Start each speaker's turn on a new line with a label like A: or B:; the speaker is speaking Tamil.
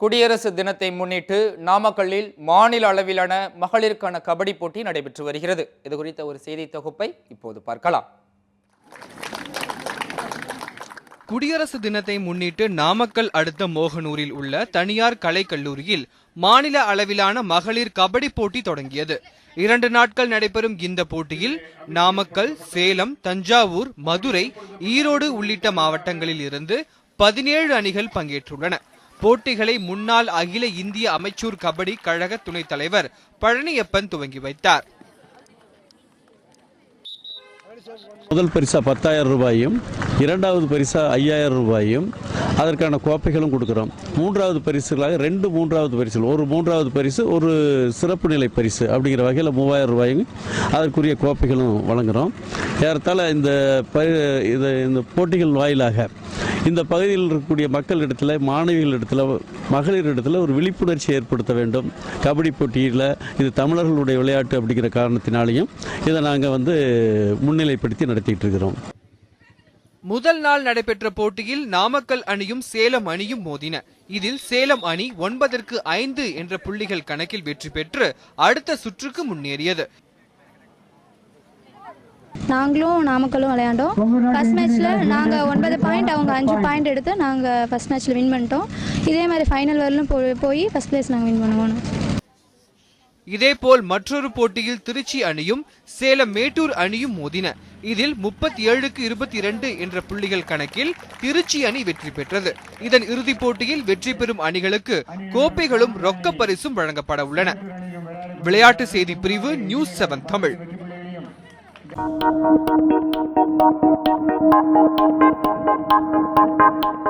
A: குடியரசு தினத்தை முன்னிட்டு நாமக்கல்லில் மாநில அளவிலான மகளிருக்கான கபடி போட்டி நடைபெற்று வருகிறது. இது குறித்த ஒரு செய்தி தொகுப்பை இப்போது பார்க்கலாம்.
B: குடியரசு தினத்தை முன்னிட்டு நாமக்கல் அடுத்த மோகனூரில் உள்ள தனியார் கலைக்கல்லூரியில் மாநில அளவிலான மகளிர் கபடி போட்டி தொடங்கியது. இரண்டு நாட்கள் நடைபெறும் இந்த போட்டியில் நாமக்கல் சேலம் தஞ்சாவூர் மதுரை ஈரோடு உள்ளிட்ட மாவட்டங்களில் இருந்து பதினேழு அணிகள் பங்கேற்றுள்ளன. போட்டிகளை முன்னாள் அகில இந்திய அமைச்சூர் கபடி கழக துணைத் தலைவர் பழனியப்பன் துவங்கி வைத்தார்.
C: முதல் பரிசா பத்தாயிரம் ரூபாயும் இரண்டாவது பரிசா ஐயாயிரம் ரூபாயும் அதற்கான கோப்பைகளும் கொடுக்குறோம். மூன்றாவது பரிசுகளாக ரெண்டு மூன்றாவது பரிசுகள் ஒரு மூன்றாவது பரிசு ஒரு சிறப்பு நிலை பரிசு அப்படிங்கிற வகையில் மூவாயிரம் ரூபாயும் அதற்குரிய கோப்பைகளும் வழங்குகிறோம் ஏறத்தாழ இந்த ப இது இந்த போட்டிகள் வாயிலாக இந்த பகுதியில் இருக்கக்கூடிய மக்களிடத்தில் மாணவிகளிடத்தில் மகளிரிடத்தில் ஒரு விழிப்புணர்ச்சி ஏற்படுத்த வேண்டும். கபடி போட்டியில் இது தமிழர்களுடைய விளையாட்டு அப்படிங்கிற காரணத்தினாலையும் இதை நாங்கள் வந்து முன்னிலைப்படுத்தி நடத்திட்டு இருக்கிறோம்.
B: முதல் நாள் நடைபெற்ற போட்டியில் நாமக்கல் அணியும் சேலம் அணியும் மோதின. இதில் சேலம் அணி ஒன்பதற்கு ஐந்து என்ற புள்ளிகள் கணக்கில் வெற்றி பெற்று அடுத்த சுற்றுக்கு முன்னேறியது.
D: நாங்களும் நாமக்கலும் விளையாண்டோம். ஃபர்ஸ்ட் மேட்ச்சில் நாங்கள் ஒன்பது பாயிண்ட் அவங்க அஞ்சு பாயிண்ட் எடுத்து நாங்கள் ஃபர்ஸ்ட் மேட்ச்சில் வின் பண்ணிட்டோம். இதே மாதிரி ஃபைனல் வரலும் போய் ஃபர்ஸ்ட் பிளேஸ் நாங்கள் வின் பண்ணுவோம்.
B: இதேபோல் மற்றொரு போட்டியில் திருச்சி அணியும் சேலம் மேட்டூர் அணியும் மோதின. இதில் முப்பத்தி ஏழுக்கு இருபத்தி இரண்டு என்ற புள்ளிகள் கணக்கில் திருச்சி அணி வெற்றி பெற்றது. இதன் இறுதிப் போட்டியில் வெற்றி பெறும் அணிகளுக்கு கோப்பைகளும் ரொக்க பரிசும் வழங்கப்பட உள்ளன. விளையாட்டு செய்தி பிரிவு news seven Tamil.
E: Thank you.